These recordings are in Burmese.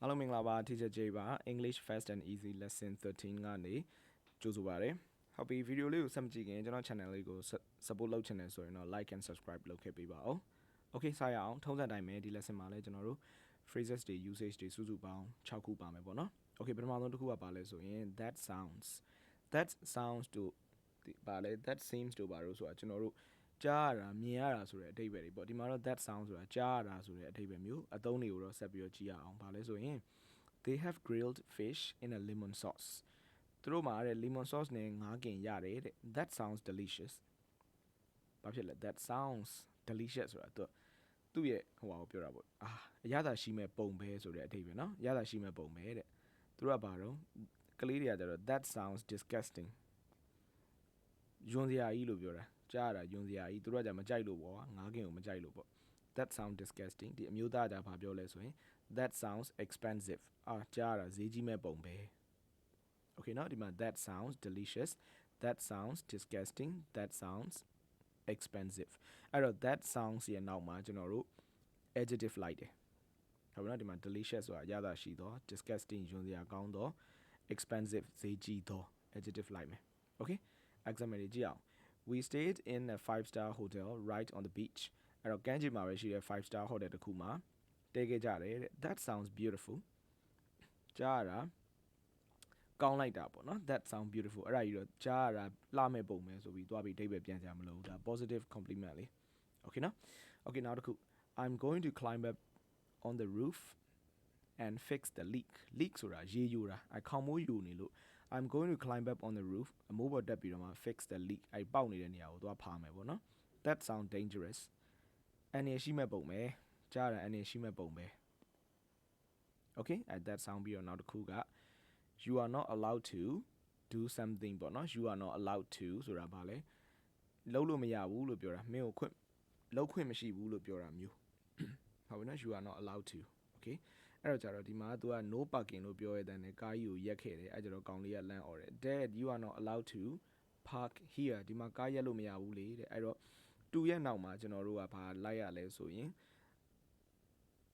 အားလုံးမင်္ဂလာပါ Teacher J ပါ English Fast and Easy Lesson 13ကနေကြိုဆိုပါရစေ။ဟုတ်ပြီဗီဒီယိုလေးကိုဆက်မကြည့်ခင်ကျွန်တော် channel လေးကို support လုပ်ချင်တယ်ဆိုရင်တော့ like and subscribe လုပ်ခဲ့ပေးပါဦး။ Okay စရအောင်ထုံးစံတိုင်းပဲဒီ lesson မှာလည်းကျွန်တော်တို့ phrases တွေ usage တွေစုစုပေါင်း6ခုပါမယ်ပေါ့နော်။ Okay ပထမဆုံးတစ်ခုကပါလဲဆိုရင် that sounds that sounds to ပါလဲ that seems to ပါလို့ဆိုတာကျွန်တော်တို့ ကြားရတာမြင်ရတာဆိုတဲ့အဓိပ္ပာယ်တွေပေါ့ဒီမှာတော့ that sound ဆိုတာကြားရတာဆိုတဲ့အဓိပ္ပာယ်မျိုးအသုံးတွေကိုတော့ဆက်ပြီးတော့ကြည့်ရအောင်ဘာလဲဆိုရင် they have grilled fish in a lemon sauce သူတို့မှာတဲ့ lemon sauce နဲ့ငါးကင်ရတယ်တဲ့ that sounds delicious ဘာဖြစ်လဲ that sounds delicious ဆိုတာသူသူ့ရဲ့ဟိုဟာကိုပြောတာပေါ့အာအရသာရှိမဲ့ပုံပဲဆိုတဲ့အဓိပ္ပာယ်နော်အရသာရှိမဲ့ပုံပဲတဲ့သူတို့ကဘာတော့ကလေးတွေကကြတော့ that sounds disgusting ယွန်စရာကြီးလို့ပြောတာ ကြားရတာယွန်စရာကြီးသူတို့ကじゃမကြိုက်လို့ပေါ့ငါးကင်ကိုမကြိုက်လို့ပေါ့ that sound disgusting ဒီအမျိုးသားကဘာပြောလဲဆိုရင် that sounds expensive အာကြားရတာဈေးကြီးမဲ့ပုံပဲ okay เนาะဒီမှာ that sounds delicious that sounds disgusting that sounds expensive အဲ့တော့ that sounds ရဲ့နောက်မှာကျွန်တော်တို့ adjective လိုက်တယ်ဟုတ်ပြီနော်ဒီမှာ delicious ဆိုတာရတာရှိတော့ disgusting ယွန်စရာကောင်းတော့ expensive ဈေးကြီးတော့ adjective လိုက်မယ် okay example ကြည့်အောင် we stayed in a five star hotel right on the beach အဲ့တော့ကမ်းခြေမှာပဲရှိတဲ့5 star hotel တစ်ခုမှာတည်ခဲ့ကြတယ်တဲ့ that sounds beautiful ကြားရတာကောင်းလိုက်တာပေါ့နော် that sound beautiful အဲ့ဒါကြီးတော့ကြားရတာလှမဲ့ပုံပဲဆိုပြီးသွားပြီးအဓိပ္ပာယ်ပြန်ကြမလို့ဒါ positive compliment လေး okay နော် okay နောက်တစ်ခု I'm going to climb up on the roof and fix the leak leak ဆိုတာရေယိုတာအခေါင်မိုးယိုနေလို့ I'm going to climb up on the roof အမိုးပေါ်တက်ပြီးတော့မှ fix the leak အဲ့ပေါက်နေတဲ့နေရာကိုသွားဖားမယ်ပေါ့နော် that sound dangerous အနေရှိမဲ့ပုံပဲကြားတာအနေရှိမဲ့ပုံပဲ okay at that sound ပြီးတော့နောက်တစ်ခုက you are not allowed to do something ပေါ့နော် you are not allowed to ဆိုတာဘာလဲလုံးလို့မရဘူးလို့ပြောတာမင်းကိုခွင့်လုံးခွင့်မရှိဘူးလို့ပြောတာမျိုးဟုတ်ပြီနော် you are not allowed to okay အဲ့တော့ကြတော့ဒီမှာ तू က no parking လို့ပြောရတဲ့နဲ့ကားကြီးကိုရက်ခဲ့တယ်အဲ့ကြတော့ကောင်လေးကလမ်းអော်တယ် dad you are not allowed to park here ဒီမှာကားရက်လို့မရဘူးလေတဲ့အဲ့တော့တူရဲ့နောက်မှာကျွန်တော်တို့ကဘာလိုက်ရလဲဆိုရင်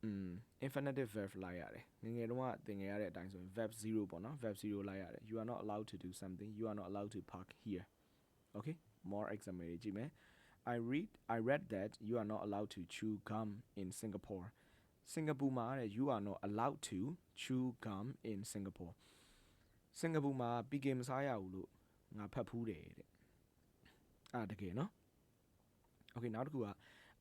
อืม infinitive verb လိုက်ရတယ်ငငယ်တုန်းကသင်ငယ်ရတဲ့အတိုင်းဆိုရင် verb 0ပေါ့နော် verb 0လိုက်ရတယ် you are not allowed to do something you are not allowed to park here okay more example တွေကြည့်မယ် I read I read that you are not allowed to chew gum in Singapore စင်ကာပူမှာတဲ့ you are not allowed to chew gum in Singapore စင်ကာပူမှာပီကေမစားရဘူးလို့ငါဖတ်ဖူးတယ်တဲ့အဲ့တကယ်နော် okay နောက်တစ်ခုက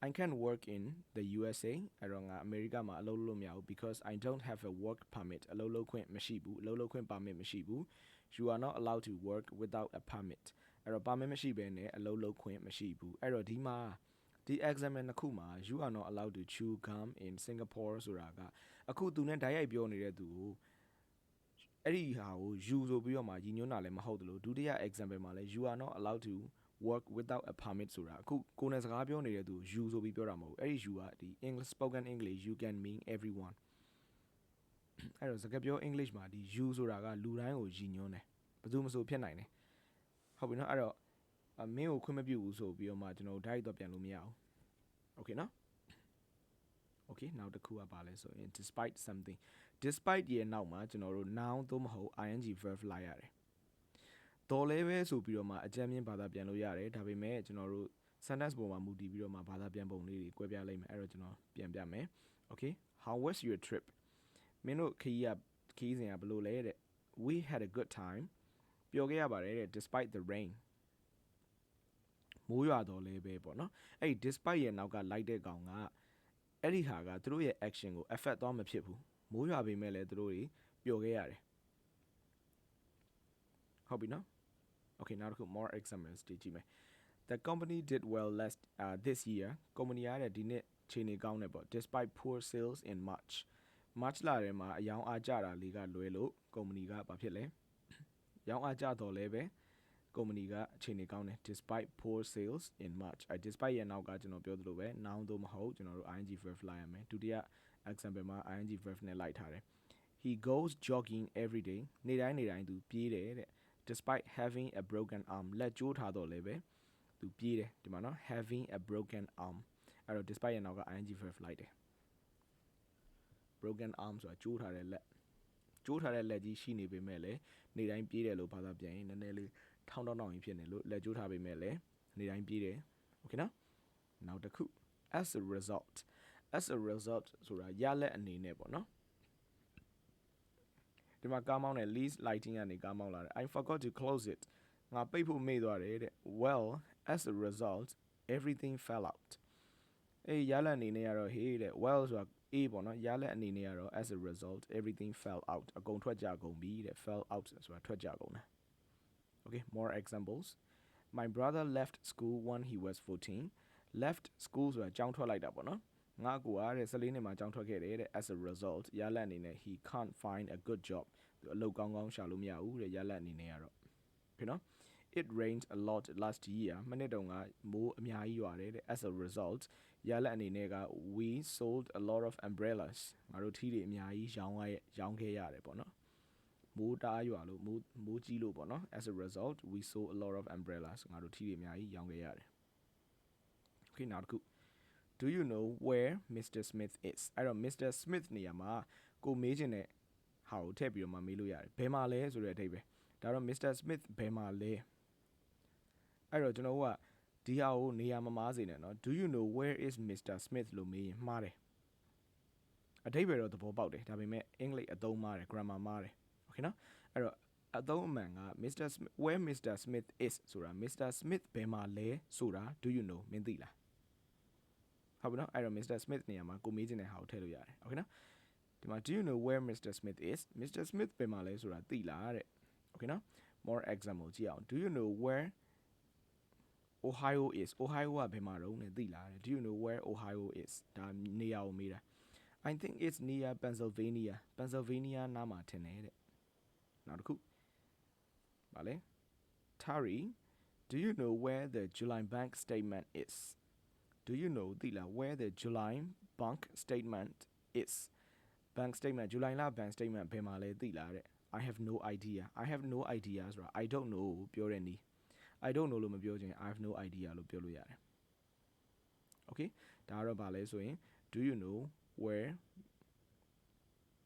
I can't work in the USA အဲ့တော့ငါအမေရိကမှာအလုပ်လုပ်လို့မရဘူး because I don't have a work permit အလုပ်လုပ်ခွင့်မရှိဘူးအလုပ်လုပ်ခွင့် permit မရှိဘူး you are not allowed to work without a permit အဲ့တော့ permit မရှိဘဲနဲ့အလုပ်လုပ်ခွင့်မရှိဘူးအဲ့တော့ဒီမှာ ဒီ example နှစ်ခုမှာ you are not allowed to chew gum in Singapore ဆိုတာကအခုသူနဲ့ဓာတ်ရိုက်ပြောနေတဲ့သူကိုအဲ့ဒီဟာကို you ဆိုပြီးတော့မှညီညွတ်တာလည်းမဟုတ်တယ်လို့ဒုတိယ example မှာလည်း you are not allowed to work without a permit ဆိုတာအခုကိုယ်နဲ့စကားပြောနေတဲ့သူ you ဆိုပြီးပြောတာမဟုတ်ဘူးအဲ့ဒီ you ကဒီ English spoken English you can mean everyone အဲ့တော့စကားပြော English မှာဒီ you ဆိုတာကလူတိုင်းကိုရည်ညွှန်းတယ်ဘယ်သူမှမဆိုဖြစ်နိုင်တယ်ဟုတ်ပြီနော်အဲ့တော့အ မင်းကိုခွင့်မပြုဘူးဆိုပြီးတော့မှကျွန်တော်တို့ direct တော့ပြန်လို့မရဘူး okay နော် okay နောက်တစ်ခုကပါလဲဆိုရင် despite something despite ရဲ့နောက်မှာကျွန်တော်တို့ noun သို့မဟုတ် ing verb လိုက်ရတယ်တော်လဲပဲဆိုပြီးတော့မှအကြမ်းမြင်ဘာသာပြန်လို့ရတယ်ဒါပေမဲ့ကျွန်တော်တို့ sentence ပုံမှာမူတည်ပြီးတော့မှဘာသာပြန်ပုံလေးတွေကွဲပြားလိုက်မယ်အဲ့တော့ကျွန်တော်ပြန်ပြမယ် okay how was your trip မင်းတို့ခရီးကခရီးစဉ်ကဘယ်လိုလဲတဲ့ we had a good time ပျော်ခဲ့ရပါတယ်တဲ့ despite the rain မိုးရွာတော့လဲပဲပေါ့နော်အဲ့ဒီ despite ရဲ့နောက်ကလိုက်တဲ့ကောင်ကအဲ့ဒီဟာကသူတို့ရဲ့ action ကို affect သွားမဖြစ်ဘူးမိုးရွာပေမဲ့လည်းသူတို့တွေပျော်ခဲ့ရတယ်ဟုတ်ပြီနော် okay နောက်တစ်ခု more examples ကြည့်ကြည့်မယ် the company did well last uh, this year company ရတဲ့ဒီနှစ်ခြေနေကောင်းတယ်ပေါ့ despite poor sales in march march လထဲမှာအယောင်အားကျတာလေးကလွဲလို့ company ကဘာဖြစ်လဲရောင်းအားကျတော့လဲပဲ ကုမ္ပဏီကအခြေအနေကောင်းတယ် despite poor sales in March အဲ despite ရဲ့နောက်ကကျွန်တော်ပြောသလိုပဲ noun သို့မဟုတ်ကျွန်တော်တို့ ing verb လိုက်ရမယ်ဒုတိယ example မှာ ing verb နဲ့လိုက်ထားတယ် he goes jogging every day နေ့တိုင်းနေ့တိုင်းသူပြေးတယ်တဲ့ despite having a broken arm လက်ကျိုးထားတော့လဲပဲသူပြေးတယ်ဒီမှာနော် having a broken arm အဲ့တော့ despite ရဲ့နောက်က ing verb လိုက်တယ် broken arm ဆိုတာကျိုးထားတဲ့လက်ကျိုးထားတဲ့လက်ကြီးရှိနေပေမဲ့လည်းနေတိုင်းပြေးတယ်လို့ဘာသာပြန်ရင်နည်းနည်းလေး ထောင်းတောင်းတောင်းကြီးဖြစ်နေလို့လက်ကျိုးထားပေမဲ့လည်းနေတိုင်းပြေးတယ်โอเคနော်နောက်တစ်ခု as a result as a result ဆိုတာရလက်အနေနဲ့ပေါ့နော်ဒီမှာကားမောင်းတဲ့ least lighting ကနေကားမောင်းလာတယ် I forgot to close it ငါပိတ်ဖို့မေ့သွားတယ်တဲ့ well as a result everything fell out အေးရလက်အနေနဲ့ကတော့ hey တဲ့ well ဆိုတာ a ပေါ့နော်ရလက်အနေနဲ့ကတော့ as a result everything fell out အကုန်ထွက်ကြကုန်ပြီတဲ့ fell out ဆိုတာထွက်ကြကုန်တာ okay more examples my brother left school when he was 14 left school ဆိုတာကျောင်းထွက်လိုက်တာပေါ့နော်ငါကူအားတဲ့14နှစ်မှာကျောင်းထွက်ခဲ့တယ်တဲ့ as a result ရလက်အနေနဲ့ he can't find a good job သူအလုပ်ကောင်းကောင်းရှာလို့မရဘူးတဲ့ရလက်အနေနဲ့ကတော့ဖြစ်နော် it rained a lot last year မနှစ်တုန်းကမိုးအများကြီးရွာတယ်တဲ့ as a result ရလက်အနေနဲ့က we sold a lot of umbrellas ငါတို့ထီးတွေအများကြီးရောင်းရရောင်းခဲ့ရတယ်ပေါ့နော် မိုးတားရွာလို့မိုးမိုးကြီးလို့ပေါ့နော် as a result we sold a lot of umbrellas ငါတို့ထီတွေအများကြီးရောင်းခဲ့ရတယ် okay နောက်တစ်ခု do you know where mr smith is အဲ့တော့ mr smith နေရာမှာကိုမေးချင်တဲ့ဟာကိုထည့်ပြီးတော့မှမေးလို့ရတယ်ဘယ်မှာလဲဆိုတဲ့အထိပ္ပယ်ဒါတော့ mr smith ဘယ်မှာလဲအဲ့တော့ကျွန်တော်တို့ကဒီဟာကိုနေရာမမားစေနဲ့နော် do you know where is mr smith လို့မေးရင်မှားတယ်အထိပ္ပယ်တော့သဘောပေါက်တယ်ဒါပေမဲ့အင်္ဂလိပ်အသုံးမှားတယ် grammar မှားတယ် okay နော်အဲ့တော့အသုံးအမှန်က Mr. Smith, where Mr. Smith is ဆိုတာ Mr. Smith ဘယ်မှာလဲဆိုတာ do you know မင်းသိလားဟုတ်ပြီနော်အဲ့တော့ Mr. Smith နေရာမှာကိုမေးချင်တဲ့ဟာကိုထည့်လို့ရတယ် okay နော်ဒီမှာ do you know where Mr. Smith is Mr. Smith ဘယ်မှာလဲဆိုတာသိလားတဲ့ okay နော် more example ကြည့်အောင် do you know where Ohio is Ohio ကဘယ်မှာတော့ ਨੇ သိလားတဲ့ do you know where Ohio is ဒါနေရာကိုမေးတာ I think it's near Pennsylvania Pennsylvania နားမှာထင်တယ်တဲ့ နောက်တစ်ခုဗာလဲ Tari Do you know where the July bank statement is Do you know သိလား where the July bank statement is bank statement July လ bank statement ဘယ်မှာလဲသိလားတဲ့ I have no idea I have no idea ဆိုတာ I don't know ပြောတဲ့နည်း I don't know လို့မပြောချင် I have no idea လို့ပြောလို့ရတယ် Okay ဒါကတော့ဗာလဲဆိုရင် do you know where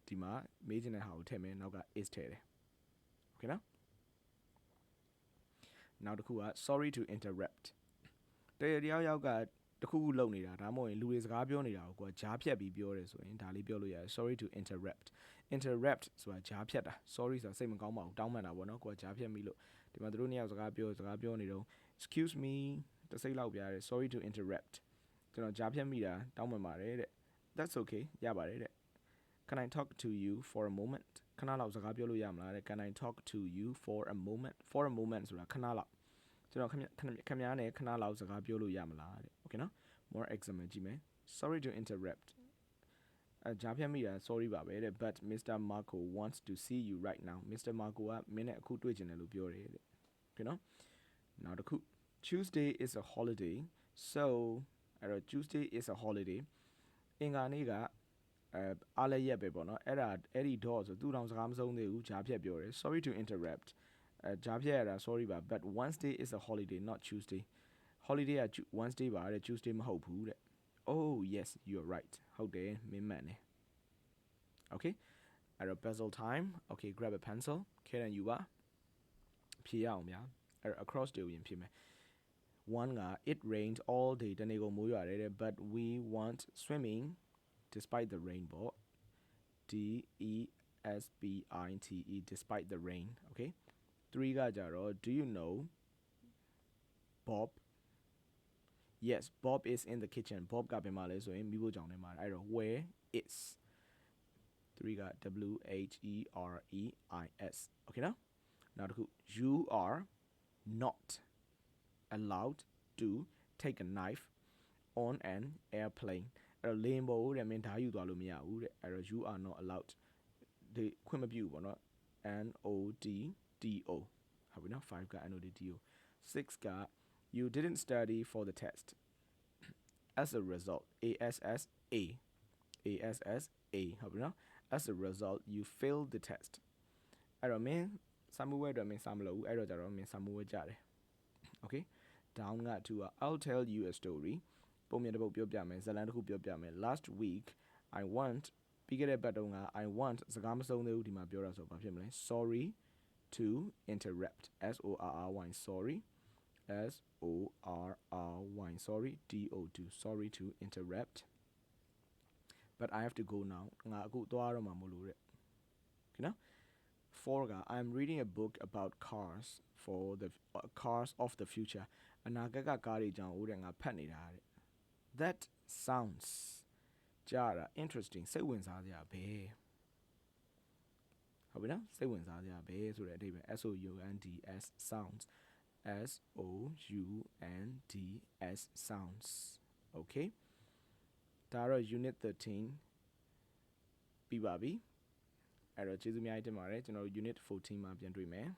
ဒီမှာမေးချင်တဲ့ဟာကိုထည့်မယ်နောက်က is ထည့်တယ် Okay နော်နောက်တစ်ခုက sorry to interrupt တရတယောက်ယောက်ကတခုခုလုပ်နေတာဒါမှမဟုတ်ရင်လူတွေစကားပြောနေတာကိုကိုကကြားဖြတ်ပြီးပြောတယ်ဆိုရင်ဒါလေးပြောလို့ရတယ် sorry to interrupt interrupt ဆိုတာကြားဖြတ်တာ sorry ဆိုတာစိတ်မကောင်းပါဘူးတောင်းပန်တာပေါ့နော်ကိုကကြားဖြတ်မိလို့ဒီမှာသူတို့နှစ်ယောက်စကားပြောစကားပြောနေတော့ excuse me တစိမ့်လောက်ပြရတယ် sorry to interrupt ကျွန်တော်ကြားဖြတ်မိတာတောင်းပန်ပါတယ်တဲ့ that's okay ရပါတယ်တဲ့ can i talk to you for a moment ခဏလောက်စကားပြောလို့ရမလားတဲ့ can i talk to you for a moment for a moment ဆိုတာခဏလောက်ကျွန်တော်ခင်ဗျခင်ဗျားနဲ့ခဏလောက်စကားပြောလို့ရမလားတဲ့ okay နော် more example ကြည့်မယ် sorry to interrupt အကြားဖြတ်မိတာ sorry ပါပဲတဲ့ but Mr. Marco wants to see you right now Mr. Marco ကမင်းနဲ့အခုတွေ့ချင်တယ်လို့ပြောတယ်တဲ့ okay နော်နောက်တစ်ခု Tuesday is a holiday so အဲ့တော့ Tuesday is a holiday အင်္ဂါနေ့က အဲအားလည်းရက်ပဲပေါ့နော်အဲ့ဒါအဲ့ဒီ dot ဆိုသူတောင်စကားမဆုံးသေးဘူးဂျားဖြတ်ပြောတယ် sorry to interrupt အဲဂျားဖြတ်ရတာ sorry ပါ but Wednesday is a holiday not Tuesday holiday က Wednesday ပါတဲ့ Tuesday မဟုတ်ဘူးတဲ့ oh yes you're right ဟုတ်တယ်မင်းမှန်တယ် okay အဲ့တော့ puzzle time okay grab a pencil ခဲရန်ယူပါဖြေရအောင်ဗျာအဲ့တော့ across တွေရင်ဖြေမယ် one က it rained all day တနေ့ကုန်မိုးရွာတယ်တဲ့ but we want swimming despite the rain ပေါ့ D E S P I T E despite the rain okay 3ကကြတော့ do you know Bob yes Bob is in the kitchen Bob ကဘယ်မှာလဲဆိုရင်မိဖို့ကြောင်ထဲမှာအဲ့တော့ where is 3က W H E R E I S okay နော်နောက်တစ်ခု you are not allowed to take a knife on an airplane အဲ့တော့ lane ပေါ်တဲ့မင်းဓာတ်ယူသွားလို့မရဘူးတဲ့အဲ့တော့ you are not allowed ဒီခွင့်မပြုဘူးပေါ့နော် N O D D O ဟုတ်ပြီနော်5က N O D D O 6က you didn't study for the test as a result A S S A A S S A ဟုတ်ပြီနော် as a result you failed the test အဲ့တော့မင်းစာမှုဝဲတော့မင်းစာမလို့ဘူးအဲ့တော့ကြတော့မင်းစာမှုဝဲကြတယ် okay down က2က I'll tell you a story ပုံမြင်တစ်ပုတ်ပြောပြမယ်ဇလန်တစ်ခုပြောပြမယ် last week i want ပြီးခဲ့တဲ့ဘက်တုန်းက i want စကားမစုံသေးဘူးဒီမှာပြောတာဆိုဘာဖြစ်မလဲ sorry to interrupt. S o r r y. Sorry. S o r r y. Sorry. D o 2 sorry to interrupt. But i have to go now. ငါအခုသွားရမှာမလို့တဲ့ခင်ဗျာ for I'm reading a book about cars for the uh, cars of the future. အနာဂတ်ကကားတွေကြောင့်ဦးတဲ့ငါဖတ်နေတာတဲ့ that sounds ကြားတာ interesting စိတ်ဝင်စားစရာပဲဟုတ်ပြီနော်စိတ်ဝင်စားစရာပဲဆိုတဲ့အဓိပ္ပာယ် S O U N D S sounds S O U N D S sounds okay ဒါတော့ unit 13ပြီးပါပြီအဲ့တော့ကျေးဇူးအများကြီးတင်ပါတယ်ကျွန်တော်တို့ unit 14မှာပြန်တွေ့မယ်